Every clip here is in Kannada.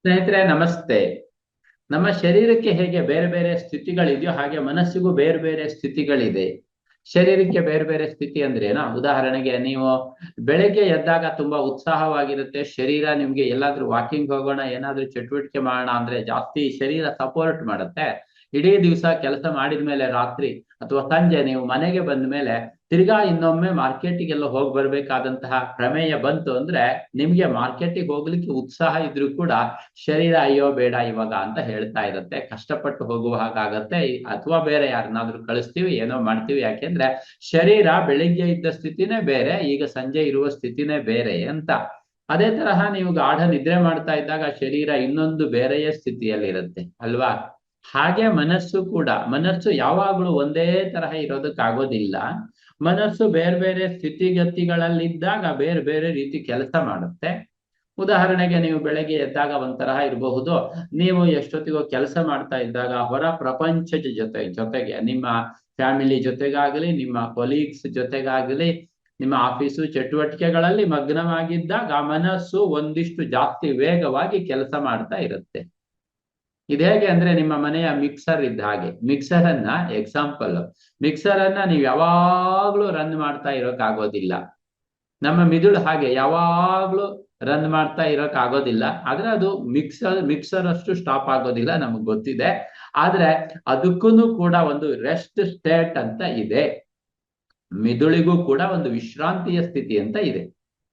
ಸ್ನೇಹಿತರೆ, ನಮಸ್ತೆ. ನಮ್ಮ ಶರೀರಕ್ಕೆ ಹೇಗೆ ಬೇರೆ ಬೇರೆ ಸ್ಥಿತಿಗಳಿದೆಯೋ ಹಾಗೆ ಮನಸ್ಸಿಗೂ ಬೇರೆ ಬೇರೆ ಸ್ಥಿತಿಗಳಿದೆ. ಶರೀರಕ್ಕೆ ಬೇರೆ ಬೇರೆ ಸ್ಥಿತಿ ಅಂದ್ರೆ ಏನೋ? ಉದಾಹರಣೆಗೆ ನೀವು ಬೆಳಗ್ಗೆ ಎದ್ದಾಗ ತುಂಬಾ ಉತ್ಸಾಹವಾಗಿರುತ್ತೆ. ಶರೀರ ನಿಮ್ಗೆ ಎಲ್ಲಾದ್ರೂ ವಾಕಿಂಗ್ ಹೋಗೋಣ, ಏನಾದ್ರೂ ಚಟುವಟಿಕೆ ಮಾಡೋಣ ಅಂದ್ರೆ ಜಾಸ್ತಿ ಶರೀರ ಸಪೋರ್ಟ್ ಮಾಡುತ್ತೆ. ಇಡೀ ದಿವಸ ಕೆಲಸ ಮಾಡಿದ ಮೇಲೆ ರಾತ್ರಿ ಅಥವಾ ಸಂಜೆ ನೀವು ಮನೆಗೆ ಬಂದ ಮೇಲೆ ತಿರ್ಗಾ ಇನ್ನೊಮ್ಮೆ ಮಾರ್ಕೆಟಿಗೆಲ್ಲ ಹೋಗಿ ಬರ್ಬೇಕಾದಂತಹ ಪ್ರಮೇಯ ಬಂತು ಅಂದ್ರೆ ನಿಮ್ಗೆ ಮಾರ್ಕೆಟಿಗೆ ಹೋಗ್ಲಿಕ್ಕೆ ಉತ್ಸಾಹ ಇದ್ರೂ ಕೂಡ ಶರೀರ ಅಯ್ಯೋ ಬೇಡ ಇವಾಗ ಅಂತ ಹೇಳ್ತಾ ಇರುತ್ತೆ. ಕಷ್ಟಪಟ್ಟು ಹೋಗುವ ಹಾಗಾಗತ್ತೆ. ಅಥವಾ ಬೇರೆ ಯಾರನ್ನಾದ್ರೂ ಕಳಿಸ್ತೀವಿ, ಏನೋ ಮಾಡ್ತೀವಿ. ಯಾಕೆಂದ್ರೆ ಶರೀರ ಬೆಳಿಗ್ಗೆ ಇದ್ದ ಸ್ಥಿತಿನೇ ಬೇರೆ, ಈಗ ಸಂಜೆ ಇರುವ ಸ್ಥಿತಿನೇ ಬೇರೆ ಅಂತ. ಅದೇ ತರಹ ನೀವು ಗಾಢ ನಿದ್ರೆ ಮಾಡ್ತಾ ಇದ್ದಾಗ ಶರೀರ ಇನ್ನೊಂದು ಬೇರೆಯ ಸ್ಥಿತಿಯಲ್ಲಿರುತ್ತೆ. ಅಲ್ವಾ? ಹಾಗೆ ಮನಸ್ಸು ಕೂಡ, ಮನಸ್ಸು ಯಾವಾಗ್ಲೂ ಒಂದೇ ತರಹ ಇರೋದಕ್ಕಾಗೋದಿಲ್ಲ. ಮನಸ್ಸು ಬೇರೆ ಬೇರೆ ಸ್ಥಿತಿಗತಿಗಳಲ್ಲಿದ್ದಾಗ ಬೇರೆ ಬೇರೆ ರೀತಿ ಕೆಲಸ ಮಾಡುತ್ತೆ. ಉದಾಹರಣೆಗೆ ನೀವು ಬೆಳಗ್ಗೆ ಎದ್ದಾಗ ಒಂಥರಹ ಇರಬಹುದು. ನೀವು ಎಷ್ಟೊತ್ತಿಗೋ ಕೆಲಸ ಮಾಡ್ತಾ ಇದ್ದಾಗ ಹೊರ ಪ್ರಪಂಚದ ಜೊತೆ, ಜೊತೆಗೆ ನಿಮ್ಮ ಫ್ಯಾಮಿಲಿ ಜೊತೆಗಾಗಲಿ, ನಿಮ್ಮ ಕೊಲೀಗ್ಸ್ ಜೊತೆಗಾಗಲಿ, ನಿಮ್ಮ ಆಫೀಸು ಚಟುವಟಿಕೆಗಳಲ್ಲಿ ಮಗ್ನವಾಗಿದ್ದಾಗ ಮನಸ್ಸು ಒಂದಿಷ್ಟು ಜಾಸ್ತಿ ವೇಗವಾಗಿ ಕೆಲಸ ಮಾಡ್ತಾ ಇರುತ್ತೆ. ಇದು ಹೇಗೆ ಅಂದ್ರೆ ನಿಮ್ಮ ಮನೆಯ ಮಿಕ್ಸರ್ ಇದ್ದ ಹಾಗೆ. ಮಿಕ್ಸರ್ ಅನ್ನ ಎಕ್ಸಾಂಪಲ್ ಮಿಕ್ಸರ್ ಅನ್ನ ನೀವು ಯಾವಾಗ್ಲೂ ರನ್ ಮಾಡ್ತಾ ಇರೋಕ್ ಆಗೋದಿಲ್ಲ ನಮ್ಮ ಮಿದುಳು ಹಾಗೆ ಯಾವಾಗ್ಲೂ ರನ್ ಮಾಡ್ತಾ ಇರೋಕ್ ಆಗೋದಿಲ್ಲ ಆದ್ರೆ ಅದು ಮಿಕ್ಸರ್ ಮಿಕ್ಸರ್ ಅಷ್ಟು ಸ್ಟಾಪ್ ಆಗೋದಿಲ್ಲ ನಮಗ್ ಗೊತ್ತಿದೆ. ಆದ್ರೆ ಅದಕ್ಕೂ ಕೂಡ ಒಂದು ರೆಸ್ಟ್ ಸ್ಟೇಟ್ ಅಂತ ಇದೆ. ಮಿದುಳಿಗೂ ಕೂಡ ಒಂದು ವಿಶ್ರಾಂತಿಯ ಸ್ಥಿತಿ ಅಂತ ಇದೆ.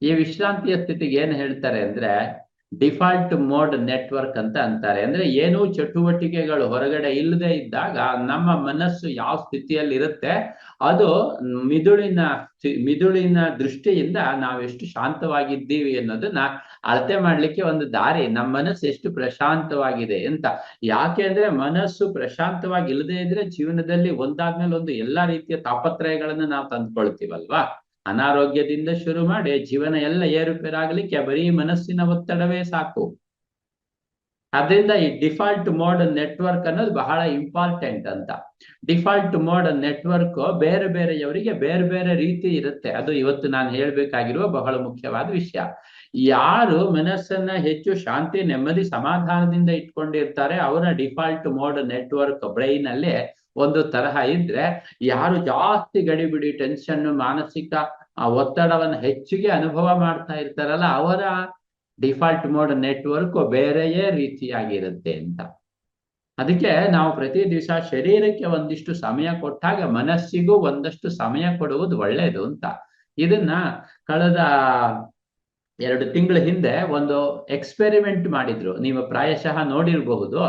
ಈ ವಿಶ್ರಾಂತಿಯ ಸ್ಥಿತಿಗೆ ಏನ್ ಹೇಳ್ತಾರೆ ಅಂದ್ರೆ ಡಿಫಾಲ್ಟ್ ಮೋಡ್ ನೆಟ್ವರ್ಕ್ ಅಂತ ಅಂತಾರೆ. ಅಂದ್ರೆ ಏನೂ ಚಟುವಟಿಕೆಗಳು ಹೊರಗಡೆ ಇಲ್ಲದೆ ಇದ್ದಾಗ ನಮ್ಮ ಮನಸ್ಸು ಯಾವ ಸ್ಥಿತಿಯಲ್ಲಿ ಇರುತ್ತೆ ಅದು ಮಿದುಳಿನ ಮಿದುಳಿನ ದೃಷ್ಟಿಯಿಂದ ನಾವೆಷ್ಟು ಶಾಂತವಾಗಿದ್ದೀವಿ ಅನ್ನೋದನ್ನ ಅಳತೆ ಮಾಡ್ಲಿಕ್ಕೆ ಒಂದು ದಾರಿ. ನಮ್ಮ ಮನಸ್ಸು ಎಷ್ಟು ಪ್ರಶಾಂತವಾಗಿದೆ ಅಂತ. ಯಾಕೆ ಅಂದ್ರೆ ಮನಸ್ಸು ಪ್ರಶಾಂತವಾಗಿ ಇಲ್ಲದೆ ಇದ್ರೆ ಜೀವನದಲ್ಲಿ ಒಂದಾದ್ಮೇಲೆ ಒಂದು ಎಲ್ಲಾ ರೀತಿಯ ತಾಪತ್ರಯಗಳನ್ನ ನಾವು ತಂದ್ಕೊಳ್ತೀವಲ್ವಾ? ಅನಾರೋಗ್ಯದಿಂದ ಶುರು ಮಾಡಿ ಜೀವನ ಎಲ್ಲ ಏರುಪೇರಾಗಲಿಕ್ಕೆ ಬರೀ ಮನಸ್ಸಿನ ಒತ್ತಡವೇ ಸಾಕು. ಅದರಿಂದ ಈ ಡಿಫಾಲ್ಟ್ ಮೋಡ್ ನೆಟ್ವರ್ಕ್ ಅನ್ನೋದು ಬಹಳ ಇಂಪಾರ್ಟೆಂಟ್ ಅಂತ. ಡಿಫಾಲ್ಟ್ ಮೋಡ್ ನೆಟ್ವರ್ಕ್ ಬೇರೆ ಬೇರೆಯವರಿಗೆ ಬೇರೆ ಬೇರೆ ರೀತಿ ಇರುತ್ತೆ. ಅದು ಇವತ್ತು ನಾನು ಹೇಳ್ಬೇಕಾಗಿರುವ ಬಹಳ ಮುಖ್ಯವಾದ ವಿಷಯ. ಯಾರು ಮನಸ್ಸನ್ನ ಹೆಚ್ಚು ಶಾಂತಿ, ನೆಮ್ಮದಿ, ಸಮಾಧಾನದಿಂದ ಇಟ್ಕೊಂಡಿರ್ತಾರೆ ಅವರ ಡಿಫಾಲ್ಟ್ ಮೋಡ್ ನೆಟ್ವರ್ಕ್ ಬ್ರೈನ್ ಅಲ್ಲಿ ಒಂದು ತರಹ ಇದ್ರೆ ಯಾರು ಜಾಸ್ತಿ ಗಡಿಬಿಡಿ ಟೆನ್ಷನ್ ಮಾನಸಿಕ ಒತ್ತಡವನ್ನು ಹೆಚ್ಚಿಗೆ ಅನುಭವ ಮಾಡ್ತಾ ಇರ್ತಾರಲ್ಲ, ಅವರ ಡಿಫಾಲ್ಟ್ ಮೋಡ್ ನೆಟ್ವರ್ಕ್ ಬೇರೆಯೇ ರೀತಿಯಾಗಿರುತ್ತೆ ಅಂತ. ಅದಕ್ಕೆ ನಾವು ಪ್ರತಿ ದಿವಸ ಶರೀರಕ್ಕೆ ಒಂದಿಷ್ಟು ಸಮಯ ಕೊಟ್ಟಾಗ ಮನಸ್ಸಿಗೂ ಒಂದಷ್ಟು ಸಮಯ ಕೊಡುವುದು ಒಳ್ಳೇದು ಅಂತ. ಇದನ್ನ ಕಳೆದ ಎರಡು ತಿಂಗಳ ಹಿಂದೆ ಒಂದು ಎಕ್ಸ್ಪೆರಿಮೆಂಟ್ ಮಾಡಿದ್ರು. ನೀವು ಪ್ರಾಯಶಃ ನೋಡಿರಬಹುದು.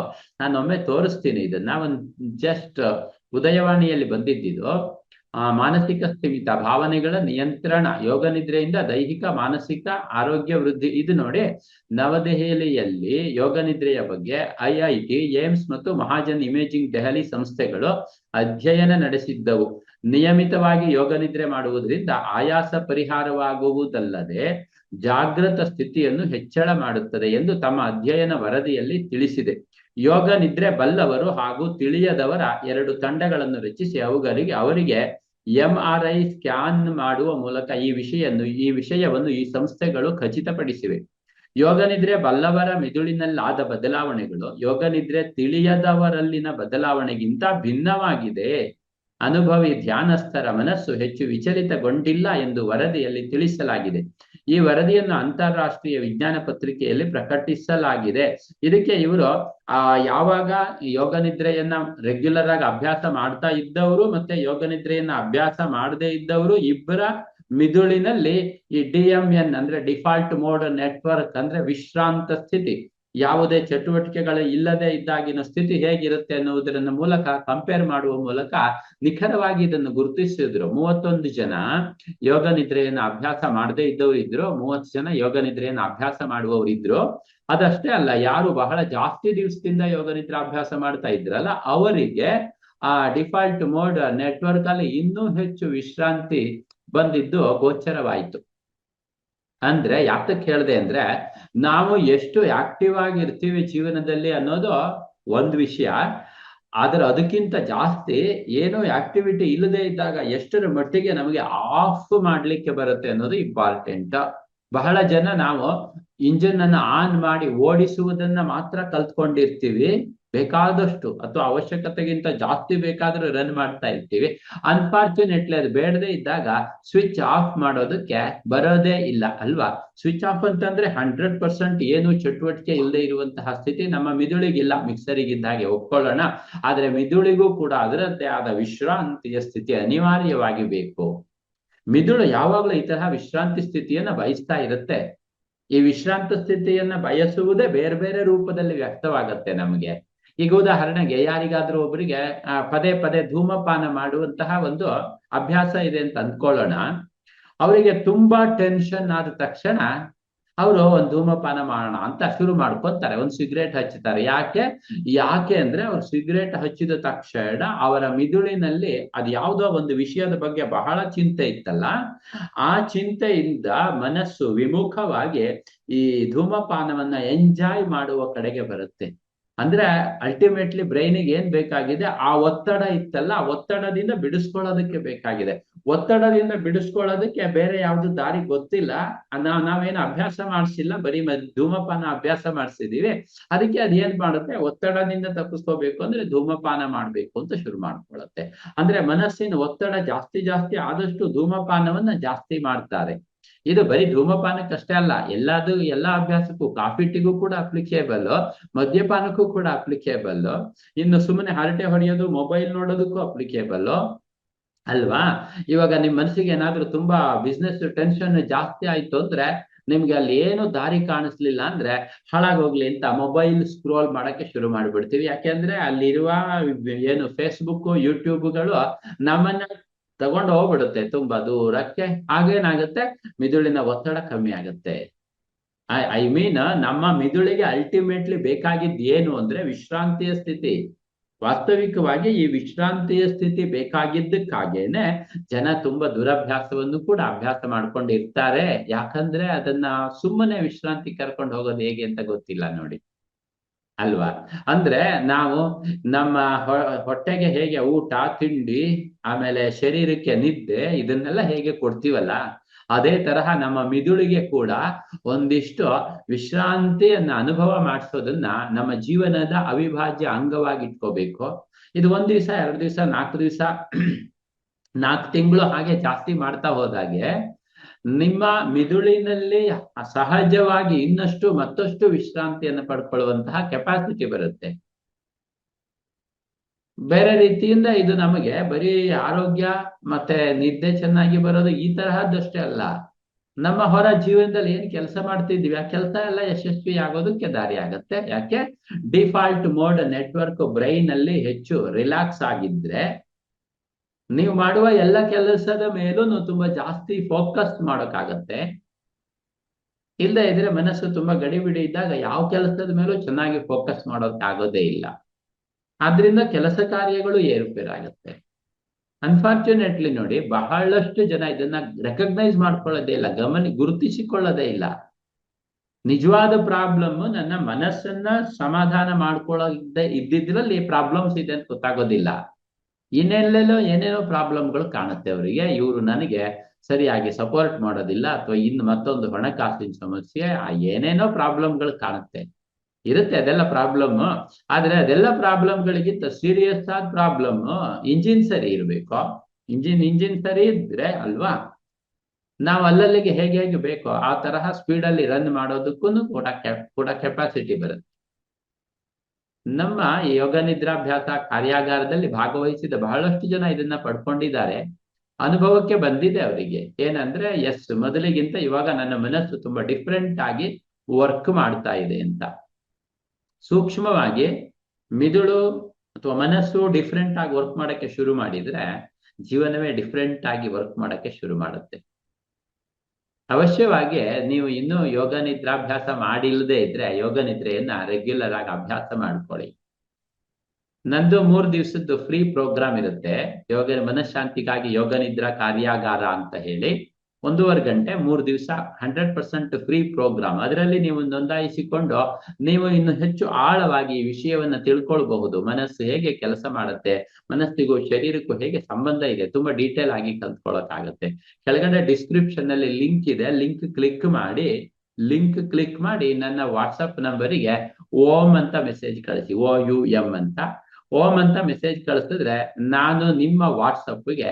ನಾನೊಮ್ಮೆ ತೋರಿಸ್ತೀನಿ. ಇದನ್ನ ಒಂದು ಜಸ್ಟ್ ಉದಯವಾಣಿಯಲ್ಲಿ ಬಂದಿದ್ದಿದ್ದು ಆ ಮಾನಸಿಕ ಸ್ಥಿಮಿತ, ಭಾವನೆಗಳ ನಿಯಂತ್ರಣ, ಯೋಗ ನಿದ್ರೆಯಿಂದ ದೈಹಿಕ, ಮಾನಸಿಕ ಆರೋಗ್ಯ ವೃದ್ಧಿ. ಇದು ನೋಡಿ, ನವದೆಹಲಿಯಲ್ಲಿ ಯೋಗ ನಿದ್ರೆಯ ಬಗ್ಗೆ ಐಐಟಿ ಏಮ್ಸ್ ಮತ್ತು ಮಹಾಜನ್ ಇಮೇಜಿಂಗ್ ದೆಹಲಿ ಸಂಸ್ಥೆಗಳು ಅಧ್ಯಯನ ನಡೆಸಿದ್ದವು. ನಿಯಮಿತವಾಗಿ ಯೋಗ ನಿದ್ರೆ ಮಾಡುವುದರಿಂದ ಆಯಾಸ ಪರಿಹಾರವಾಗುವುದಲ್ಲದೆ ಜಾಗೃತ ಸ್ಥಿತಿಯನ್ನು ಹೆಚ್ಚಳ ಮಾಡುತ್ತದೆ ಎಂದು ತಮ್ಮ ಅಧ್ಯಯನ ವರದಿಯಲ್ಲಿ ತಿಳಿಸಿದೆ. ಯೋಗ ನಿದ್ರೆ ಬಲ್ಲವರು ಹಾಗೂ ತಿಳಿಯದವರ ಎರಡು ತಂಡಗಳನ್ನು ರಚಿಸಿ ಅವುಗಳಿಗೆ, ಅವರಿಗೆ ಎಂ ಆರ್ ಐ ಸ್ಕ್ಯಾನ್ ಮಾಡುವ ಮೂಲಕ ಈ ವಿಷಯವನ್ನು ಈ ವಿಷಯವನ್ನು ಈ ಸಂಸ್ಥೆಗಳು ಖಚಿತಪಡಿಸಿವೆ. ಯೋಗ ನಿದ್ರೆ ಬಲ್ಲವರ ಮಿದುಳಿನಲ್ಲಾದ ಬದಲಾವಣೆಗಳು, ಯೋಗ ನಿದ್ರೆ ತಿಳಿಯದವರಲ್ಲಿನ ಬದಲಾವಣೆಗಿಂತ ಭಿನ್ನವಾಗಿದೆ. ಅನುಭವಿ ಧ್ಯಾನಸ್ಥರ ಮನಸ್ಸು ಹೆಚ್ಚು ವಿಚಲಿತಗೊಂಡಿಲ್ಲ ಎಂದು ವರದಿಯಲ್ಲಿ ತಿಳಿಸಲಾಗಿದೆ. ಈ ವರದಿಯನ್ನು ಅಂತಾರಾಷ್ಟ್ರೀಯ ವಿಜ್ಞಾನ ಪತ್ರಿಕೆಯಲ್ಲಿ ಪ್ರಕಟಿಸಲಾಗಿದೆ. ಇದಕ್ಕೆ ಇವರು, ಆ, ಯಾವಾಗ ಯೋಗ ನಿದ್ರೆಯನ್ನ ರೆಗ್ಯುಲರ್ ಆಗಿ ಅಭ್ಯಾಸ ಮಾಡ್ತಾ ಇದ್ದವರು ಮತ್ತೆ ಯೋಗ ನಿದ್ರೆಯನ್ನ ಅಭ್ಯಾಸ ಮಾಡದೇ ಇದ್ದವರು, ಇಬ್ಬರ ಮಿದುಳಿನಲ್ಲಿ ಈ ಡಿ ಎಂ ಎನ್ ಅಂದ್ರೆ ಡಿಫಾಲ್ಟ್ ಮೋಡ್ ನೆಟ್ವರ್ಕ್ ಅಂದ್ರೆ ವಿಶ್ರಾಂತ ಸ್ಥಿತಿ. ಯಾವುದೇ ಚಟುವಟಿಕೆಗಳು ಇಲ್ಲದೆ ಇದ್ದಾಗಿನ ಸ್ಥಿತಿ ಹೇಗಿರುತ್ತೆ ಅನ್ನುವುದರ ಮೂಲಕ ಕಂಪೇರ್ ಮಾಡುವ ಮೂಲಕ ನಿಖರವಾಗಿ ಇದನ್ನು ಗುರುತಿಸಿದ್ರು. ಮೂವತ್ತೊಂದು ಜನ ಯೋಗ ನಿದ್ರೆಯನ್ನು ಅಭ್ಯಾಸ ಮಾಡದೇ ಇದ್ದವರು ಇದ್ರು. ಮೂವತ್ತು ಜನ ಯೋಗ ನಿದ್ರೆಯನ್ನು ಅಭ್ಯಾಸ ಮಾಡುವವರು ಇದ್ರು. ಅದಷ್ಟೇ ಅಲ್ಲ, ಯಾರು ಬಹಳ ಜಾಸ್ತಿ ದಿವಸದಿಂದ ಯೋಗ ನಿದ್ರೆ ಅಭ್ಯಾಸ ಮಾಡ್ತಾ ಇದ್ರಲ್ಲ, ಅವರಿಗೆ ಆ ಡಿಫಾಲ್ಟ್ ಮೋಡ್ ನೆಟ್ವರ್ಕ್ ಅಲ್ಲಿ ಇನ್ನೂ ಹೆಚ್ಚು ವಿಶ್ರಾಂತಿ ಬಂದಿದ್ದು ಗೋಚರವಾಯಿತು. ಅಂದ್ರೆ ಯಾತಕ್ಕೆ ಹೇಳಿದೆ ಅಂದ್ರೆ ನಾವು ಎಷ್ಟು ಆಕ್ಟಿವ್ ಆಗಿ ಇರ್ತೀವಿ ಜೀವನದಲ್ಲಿ ಅನ್ನೋದು ಒಂದು ವಿಷಯ. ಆದ್ರೆ ಅದಕ್ಕಿಂತ ಜಾಸ್ತಿ ಏನೋ ಆಕ್ಟಿವಿಟಿ ಇಲ್ಲದೆ ಇದ್ದಾಗ ಎಷ್ಟರ ಮಟ್ಟಿಗೆ ನಮಗೆ ಆಫ್ ಮಾಡ್ಲಿಕ್ಕೆ ಬರುತ್ತೆ ಅನ್ನೋದು ಇಂಪಾರ್ಟೆಂಟ್ ಬಹಳ ಜನ ನಾವು ಇಂಜಿನ್ ಅನ್ನ ಆನ್ ಮಾಡಿ ಓಡಿಸುವುದನ್ನ ಮಾತ್ರ ಕಲ್ತ್ಕೊಂಡಿರ್ತೀವಿ. ಬೇಕಾದಷ್ಟು ಅಥವಾ ಅವಶ್ಯಕತೆಗಿಂತ ಜಾಸ್ತಿ ಬೇಕಾದ್ರೂ ರನ್ ಮಾಡ್ತಾ ಇರ್ತೀವಿ. ಅನ್ಫಾರ್ಚುನೇಟ್ಲಿ ಅದು ಬೇಡದೇ ಇದ್ದಾಗ ಸ್ವಿಚ್ ಆಫ್ ಮಾಡೋದಕ್ಕೆ ಬರೋದೇ ಇಲ್ಲ ಅಲ್ವಾ? ಸ್ವಿಚ್ ಆಫ್ ಅಂತಂದ್ರೆ ಹಂಡ್ರೆಡ್ ಪರ್ಸೆಂಟ್ ಏನು ಚಟುವಟಿಕೆ ಇಲ್ಲದೆ ಇರುವಂತಹ ಸ್ಥಿತಿ ನಮ್ಮ ಮಿದುಳಿಗಿಲ್ಲ. ಮಿಕ್ಸರಿಗಿದ್ದ ಹಾಗೆ ಒಪ್ಕೊಳ್ಳೋಣ. ಆದ್ರೆ ಮಿದುಳಿಗೂ ಕೂಡ ಅದರದ್ದೇ ಆದ ವಿಶ್ರಾಂತಿಯ ಸ್ಥಿತಿ ಅನಿವಾರ್ಯವಾಗಿ ಬೇಕು. ಮಿದುಳು ಯಾವಾಗಲೂ ಈ ತರಹ ವಿಶ್ರಾಂತಿ ಸ್ಥಿತಿಯನ್ನ ಬಯಸ್ತಾ ಇರುತ್ತೆ. ಈ ವಿಶ್ರಾಂತ ಸ್ಥಿತಿಯನ್ನ ಬಯಸುವುದೇ ಬೇರೆ ಬೇರೆ ರೂಪದಲ್ಲಿ ವ್ಯಕ್ತವಾಗತ್ತೆ ನಮಗೆ. ಈಗ ಉದಾಹರಣೆಗೆ ಯಾರಿಗಾದ್ರೂ ಒಬ್ಬರಿಗೆ ಪದೇ ಪದೇ ಧೂಮಪಾನ ಮಾಡುವಂತಹ ಒಂದು ಅಭ್ಯಾಸ ಇದೆ ಅಂತ ಅಂದ್ಕೊಳ್ಳೋಣ. ಅವರಿಗೆ ತುಂಬಾ ಟೆನ್ಷನ್ ಆದ ತಕ್ಷಣ ಅವರು ಒಂದು ಧೂಮಪಾನ ಮಾಡೋಣ ಅಂತ ಶುರು ಮಾಡ್ಕೊತಾರೆ ಒಂದು ಸಿಗರೇಟ್ ಹಚ್ಚುತ್ತಾರೆ. ಯಾಕೆ? ಯಾಕೆ ಅಂದ್ರೆ ಅವ್ರು ಸಿಗರೇಟ್ ಹಚ್ಚಿದ ತಕ್ಷಣ ಅವರ ಮಿದುಳಿನಲ್ಲಿ ಅದು ಯಾವುದೋ ಒಂದು ವಿಷಯದ ಬಗ್ಗೆ ಬಹಳ ಚಿಂತೆ ಇತ್ತಲ್ಲ. ಆ ಚಿಂತೆಯಿಂದ ಮನಸ್ಸು ವಿಮುಖವಾಗಿ ಈ ಧೂಮಪಾನವನ್ನ ಎಂಜಾಯ್ ಮಾಡುವ ಕಡೆಗೆ ಬರುತ್ತೆ. ಅಂದ್ರೆ ಅಲ್ಟಿಮೇಟ್ಲಿ ಬ್ರೈನಿಗೆ ಏನ್ ಬೇಕಾಗಿದೆ? ಆ ಒತ್ತಡ ಇತ್ತಲ್ಲ, ಆ ಒತ್ತಡದಿಂದ ಬಿಡಿಸ್ಕೊಳ್ಳೋದಕ್ಕೆ ಬೇಕಾಗಿದೆ. ಒತ್ತಡದಿಂದ ಬಿಡಿಸ್ಕೊಳ್ಳೋದಕ್ಕೆ ಬೇರೆ ಯಾವ್ದು ದಾರಿ ಗೊತ್ತಿಲ್ಲ. ನಾವ್, ನಾವೇನು ಅಭ್ಯಾಸ ಮಾಡಿಸಿಲ್ಲ, ಬರೀ ಧೂಮಪಾನ ಅಭ್ಯಾಸ ಮಾಡಿಸಿದೀವಿ. ಅದಕ್ಕೆ ಅದೇನ್ ಮಾಡುತ್ತೆ? ಒತ್ತಡದಿಂದ ತಪ್ಪಿಸ್ಕೋಬೇಕು ಅಂದ್ರೆ ಧೂಮಪಾನ ಮಾಡ್ಬೇಕು ಅಂತ ಶುರು ಮಾಡ್ಕೊಳ್ಳುತ್ತೆ. ಅಂದ್ರೆ ಮನಸ್ಸಿನ ಒತ್ತಡ ಜಾಸ್ತಿ ಜಾಸ್ತಿ ಆದಷ್ಟು ಧೂಮಪಾನವನ್ನ ಜಾಸ್ತಿ ಮಾಡ್ತಾರೆ. ಇದು ಬರೀ ಧೂಮಪಾನಕ್ಕಷ್ಟೇ ಅಲ್ಲ, ಎಲ್ಲಾದು, ಎಲ್ಲಾ ಅಭ್ಯಾಸಕ್ಕೂ ಕಾಫಿ ಟೀಗೂ ಕೂಡ ಅಪ್ಲಿಕೇಬಲ್ ಮದ್ಯಪಾನಕ್ಕೂ ಕೂಡ ಅಪ್ಲಿಕೇಬಲ್ ಇನ್ನು ಸುಮ್ಮನೆ ಹರಟೆ ಹೊಡೆಯೋದು ಮೊಬೈಲ್ ನೋಡೋದಕ್ಕೂ ಅಪ್ಲಿಕೇಬಲ್ ಅಲ್ವಾ? ಇವಾಗ ನಿಮ್ ಮನಸ್ಸಿಗೆ ಏನಾದ್ರೂ ತುಂಬಾ ಬಿಸ್ನೆಸ್ ಟೆನ್ಷನ್ ಜಾಸ್ತಿ ಆಯ್ತು ಅಂದ್ರೆ, ನಿಮ್ಗೆ ಅಲ್ಲಿ ಏನು ದಾರಿ ಕಾಣಿಸ್ಲಿಲ್ಲ ಅಂದ್ರೆ, ಹಾಳಾಗೋಗ್ಲಿ ಅಂತ ಮೊಬೈಲ್ ಸ್ಕ್ರೋಲ್ ಮಾಡಕ್ಕೆ ಶುರು ಮಾಡ್ಬಿಡ್ತೀವಿ. ಯಾಕೆಂದ್ರೆ ಅಲ್ಲಿರುವ ಏನು ಫೇಸ್ಬುಕ್ ಯೂಟ್ಯೂಬ್ಗಳು ನಮ್ಮನ್ನ ತಗೊಂಡು ಹೋಗ್ಬಿಡುತ್ತೆ ತುಂಬಾ ದೂರಕ್ಕೆ. ಆಗೇನಾಗುತ್ತೆ ಮಿದುಳಿನ ಒತ್ತಡ ಕಮ್ಮಿ ಆಗುತ್ತೆ. ಐ ಐ ಮೀನ್ ನಮ್ಮ ಮಿದುಳಿಗೆ ಅಲ್ಟಿಮೇಟ್ಲಿ ಬೇಕಾಗಿದ್ದು ಏನು ಅಂದ್ರೆ ವಿಶ್ರಾಂತಿಯ ಸ್ಥಿತಿ. ವಾಸ್ತವಿಕವಾಗಿ ಈ ವಿಶ್ರಾಂತಿಯ ಸ್ಥಿತಿ ಬೇಕಾಗಿದ್ದಕ್ಕಾಗೇನೆ ಜನ ತುಂಬಾ ದುರಭ್ಯಾಸವನ್ನು ಕೂಡ ಅಭ್ಯಾಸ ಮಾಡ್ಕೊಂಡಿರ್ತಾರೆ. ಯಾಕಂದ್ರೆ ಅದನ್ನ ಸುಮ್ಮನೆ ವಿಶ್ರಾಂತಿ ಕರ್ಕೊಂಡು ಹೋಗೋದು ಹೇಗೆ ಅಂತ ಗೊತ್ತಿಲ್ಲ ನೋಡಿ. ಅಲ್ವಾ? ಅಂದ್ರೆ ನಾವು ನಮ್ಮ ಹೊಟ್ಟೆಗೆ ಹೇಗೆ ಊಟ, ತಿಂಡಿ, ಆಮೇಲೆ ಶರೀರಕ್ಕೆ ನಿದ್ದೆ ಇದನ್ನೆಲ್ಲ ಹೇಗೆ ಕೊಡ್ತೀವಲ್ಲ, ಅದೇ ತರಹ ನಮ್ಮ ಮಿದುಳಿಗೆ ಕೂಡ ಒಂದಿಷ್ಟು ವಿಶ್ರಾಂತಿಯನ್ನ ಅನುಭವ ಮಾಡಿಸೋದನ್ನ ನಮ್ಮ ಜೀವನದ ಅವಿಭಾಜ್ಯ ಅಂಗವಾಗಿ ಇಟ್ಕೋಬೇಕು ಇದು ಒಂದ್ ದಿವಸ, ಎರಡು ದಿವಸ, ನಾಲ್ಕು ದಿವಸ, ನಾಲ್ಕು ತಿಂಗಳು ಹಾಗೆ ಜಾಸ್ತಿ ಮಾಡ್ತಾ ಹೋದಾಗೆ ನಿಮ್ಮ ಮಿದುಳಿನಲ್ಲಿ ಸಹಜವಾಗಿ ಇನ್ನಷ್ಟು ಮತ್ತಷ್ಟು ವಿಶ್ರಾಂತಿಯನ್ನು ಪಡ್ಕೊಳ್ಳುವಂತಹ ಕೆಪಾಸಿಟಿ ಬರುತ್ತೆ. ಬೇರೆ ರೀತಿಯಿಂದ ಇದು ನಮಗೆ ಬರೀ ಆರೋಗ್ಯ ಮತ್ತೆ ನಿದ್ದೆ ಚೆನ್ನಾಗಿ ಬರೋದು ಈ ತರಹದಷ್ಟೇ ಅಲ್ಲ. ನಮ್ಮ ಹೊರ ಜೀವನದಲ್ಲಿ ಏನ್ ಕೆಲಸ ಮಾಡ್ತಿದ್ವಿ, ಆ ಕೆಲಸ ಎಲ್ಲ ಯಶಸ್ವಿ ಆಗೋದಕ್ಕೆ ದಾರಿ ಆಗತ್ತೆ. ಯಾಕೆ? ಡಿಫಾಲ್ಟ್ ಮೋಡ್ ನೆಟ್ವರ್ಕ್ ಬ್ರೈನ್ ಅಲ್ಲಿ ಹೆಚ್ಚು ರಿಲ್ಯಾಕ್ಸ್ ಆಗಿದ್ರೆ ನೀವು ಮಾಡುವ ಎಲ್ಲ ಕೆಲಸದ ಮೇಲೂ ತುಂಬಾ ಜಾಸ್ತಿ ಫೋಕಸ್ ಮಾಡೋಕ್ಕಾಗತ್ತೆ. ಇಲ್ಲದೆ ಇದ್ರೆ ಮನಸ್ಸು ತುಂಬಾ ಗಡಿಬಿಡಿ ಇದ್ದಾಗ ಯಾವ ಕೆಲಸದ ಮೇಲೂ ಚೆನ್ನಾಗಿ ಫೋಕಸ್ ಮಾಡೋಕ್ಕಾಗೋದೇ ಇಲ್ಲ. ಆದ್ರಿಂದ ಕೆಲಸ ಕಾರ್ಯಗಳು ಏರುಪೇರಾಗತ್ತೆ. ಅನ್ಫಾರ್ಚುನೇಟ್ಲಿ ನೋಡಿ ಬಹಳಷ್ಟು ಜನ ಇದನ್ನ ರೆಕಗ್ನೈಸ್ ಮಾಡ್ಕೊಳ್ಳೋದೇ ಇಲ್ಲ, ಗಮನ ಗುರುತಿಸಿಕೊಳ್ಳೋದೇ ಇಲ್ಲ. ನಿಜವಾದ ಪ್ರಾಬ್ಲಮ್ ನನ್ನ ಮನಸ್ಸನ್ನ ಸಮಾಧಾನ ಮಾಡ್ಕೊಳ್ಳೋದೇ ಇದ್ದಿದ್ರಲ್ಲಿ ಪ್ರಾಬ್ಲಮ್ಸ್ ಇದೆ ಅಂತ ಗೊತ್ತಾಗೋದಿಲ್ಲ. ಇನ್ನೆಲ್ಲೆಲ್ಲೋ ಏನೇನೋ ಪ್ರಾಬ್ಲಮ್ಗಳು ಕಾಣುತ್ತೆ ಅವರಿಗೆ. ಇವರು ನನಗೆ ಸರಿಯಾಗಿ ಸಪೋರ್ಟ್ ಮಾಡೋದಿಲ್ಲ ಅಥವಾ ಇನ್ನು ಮತ್ತೊಂದು ಹಣಕಾಸಿನ ಸಮಸ್ಯೆ, ಆ ಏನೇನೋ ಪ್ರಾಬ್ಲಮ್ಗಳು ಕಾಣುತ್ತೆ. ಇರುತ್ತೆ ಅದೆಲ್ಲ ಪ್ರಾಬ್ಲಮ್. ಆದ್ರೆ ಅದೆಲ್ಲ ಪ್ರಾಬ್ಲಮ್ಗಳಿಗಿಂತ ಸೀರಿಯಸ್ ಆದ ಪ್ರಾಬ್ಲಮ್ ಇಂಜಿನ್ ಸರಿ ಇರಬೇಕು. ಇಂಜಿನ್ ಇಂಜಿನ್ ಸರಿ ಇದ್ರೆ ಅಲ್ವಾ? ನಾವು ಅಲ್ಲಲ್ಲಿಗೆ ಹೇಗೆ ಹೇಗೆ ಬೇಕೋ ಆ ತರಹ ಸ್ಪೀಡಲ್ಲಿ ರನ್ ಮಾಡೋದಕ್ಕೂ ಕೂಡ ಕೂಡ ಕೆಪಾಸಿಟಿ ಬರುತ್ತೆ. ನಮ್ಮ ಯೋಗ ನಿದ್ರಾಭ್ಯಾಸ ಕಾರ್ಯಾಗಾರದಲ್ಲಿ ಭಾಗವಹಿಸಿದ ಬಹಳಷ್ಟು ಜನ ಇದನ್ನ ಪಡ್ಕೊಂಡಿದ್ದಾರೆ. ಅನುಭವಕ್ಕೆ ಬಂದಿದೆ ಅವರಿಗೆ. ಏನಂದ್ರೆ, ಎಸ್, ಮೊದಲಿಗಿಂತ ಇವಾಗ ನನ್ನ ಮನಸ್ಸು ತುಂಬಾ ಡಿಫ್ರೆಂಟ್ ಆಗಿ ವರ್ಕ್ ಮಾಡ್ತಾ ಇದೆ ಅಂತ. ಸೂಕ್ಷ್ಮವಾಗಿ ಮಿದುಳು ಅಥವಾ ಮನಸ್ಸು ಡಿಫ್ರೆಂಟ್ ಆಗಿ ವರ್ಕ್ ಮಾಡಕ್ಕೆ ಶುರು ಮಾಡಿದ್ರೆ, ಜೀವನವೇ ಡಿಫ್ರೆಂಟ್ ಆಗಿ ವರ್ಕ್ ಮಾಡಕ್ಕೆ ಶುರು ಮಾಡುತ್ತೆ. ಅವಶ್ಯವಾಗಿ ನೀವು ಇನ್ನೂ ಯೋಗ ನಿದ್ರಾಭ್ಯಾಸ ಮಾಡಿಲ್ಲದೆ ಇದ್ರೆ ಯೋಗ ನಿದ್ರೆಯನ್ನ ರೆಗ್ಯುಲರ್ ಆಗಿ ಅಭ್ಯಾಸ ಮಾಡ್ಕೊಳ್ಳಿ. ನಂದು ಮೂರ್ ದಿವಸದ್ದು ಫ್ರೀ ಪ್ರೋಗ್ರಾಮ್ ಇರುತ್ತೆ. ಯೋಗ ಮನಃಶಾಂತಿಗಾಗಿ ಯೋಗ ನಿದ್ರಾ ಕಾರ್ಯಾಗಾರ ಅಂತ ಹೇಳಿ. ಒಂದೂವರೆ ಗಂಟೆ, ಮೂರು ದಿವಸ ಹಂಡ್ರೆಡ್ ಪರ್ಸೆಂಟ್ ಫ್ರೀ ಪ್ರೋಗ್ರಾಮ್ ಅದರಲ್ಲಿ ನೀವು ನೋಂದಾಯಿಸಿಕೊಂಡು ನೀವು ಇನ್ನು ಹೆಚ್ಚು ಆಳವಾಗಿ ಈ ವಿಷಯವನ್ನ ತಿಳ್ಕೊಳ್ಬಹುದು. ಮನಸ್ಸು ಹೇಗೆ ಕೆಲಸ ಮಾಡುತ್ತೆ, ಮನಸ್ಸಿಗೂ ಶರೀರಕ್ಕೂ ಹೇಗೆ ಸಂಬಂಧ ಇದೆ, ತುಂಬಾ ಡೀಟೇಲ್ ಆಗಿ ಕಲ್ತ್ಕೊಳಕಾಗತ್ತೆ ಕೆಳಗಡೆ ಡಿಸ್ಕ್ರಿಪ್ಷನ್ ಅಲ್ಲಿ ಲಿಂಕ್ ಇದೆ. ಲಿಂಕ್ ಕ್ಲಿಕ್ ಮಾಡಿ ಲಿಂಕ್ ಕ್ಲಿಕ್ ಮಾಡಿ ನನ್ನ ವಾಟ್ಸಪ್ ನಂಬರಿಗೆ ಓಮ್ ಅಂತ ಮೆಸೇಜ್ ಕಳಿಸಿ. ಓ ಯು ಎಂ ಅಂತ. ಓಮ್ ಅಂತ ಮೆಸೇಜ್ ಕಳಿಸಿದ್ರೆ ನಾನು ನಿಮ್ಮ ವಾಟ್ಸಪ್ಗೆ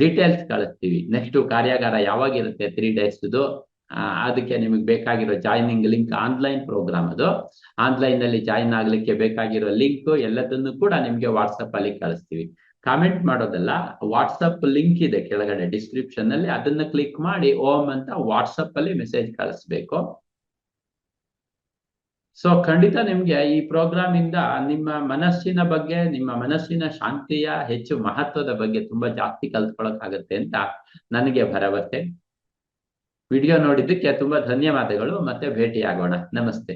ಡೀಟೇಲ್ಸ್ ಕಳಿಸ್ತೀವಿ. ನೆಕ್ಸ್ಟ್ ಕಾರ್ಯಾಗಾರ ಯಾವಾಗಿರುತ್ತೆ ತ್ರೀ ಡೇಸ್ದು ಅದಕ್ಕೆ ನಿಮಗೆ ಬೇಕಾಗಿರೋ ಜಾಯ್ನಿಂಗ್ ಲಿಂಕ್ ಆನ್ಲೈನ್ ಪ್ರೋಗ್ರಾಮ್ ಅದು. ಆನ್ಲೈನ್ನಲ್ಲಿ ಜಾಯಿನ್ ಆಗ್ಲಿಕ್ಕೆ ಬೇಕಾಗಿರೋ ಲಿಂಕ್ ಎಲ್ಲದನ್ನು ಕೂಡ ನಿಮ್ಗೆ ವಾಟ್ಸಪ್ ಅಲ್ಲಿ ಕಳಿಸ್ತೀವಿ. ಕಾಮೆಂಟ್ ಮಾಡೋದಲ್ಲ ವಾಟ್ಸಪ್ ಲಿಂಕ್ ಇದೆ ಕೆಳಗಡೆ ಡಿಸ್ಕ್ರಿಪ್ಷನ್ ಅಲ್ಲಿ. ಅದನ್ನ ಕ್ಲಿಕ್ ಮಾಡಿ ಓಮ್ ಅಂತ ವಾಟ್ಸಪ್ ಅಲ್ಲಿ ಮೆಸೇಜ್ ಕಳಿಸ್ಬೇಕು. ಸೊ ಖಂಡಿತ ನಿಮ್ಗೆ ಈ ಪ್ರೋಗ್ರಾಮ್ ಇಂದ ನಿಮ್ಮ ಮನಸ್ಸಿನ ಬಗ್ಗೆ, ನಿಮ್ಮ ಮನಸ್ಸಿನ ಶಾಂತಿಯ ಹೆಚ್ಚು ಮಹತ್ವದ ಬಗ್ಗೆ ತುಂಬಾ ಜಾಸ್ತಿ ಕಲ್ತ್ಕೊಳಕ್ ಆಗತ್ತೆ ಅಂತ ನನಗೆ ಭರವಸೆ. ವಿಡಿಯೋ ನೋಡಿದ್ದಕ್ಕೆ ತುಂಬಾ ಧನ್ಯವಾದಗಳು. ಮತ್ತೆ ಭೇಟಿಯಾಗೋಣ. ನಮಸ್ತೆ.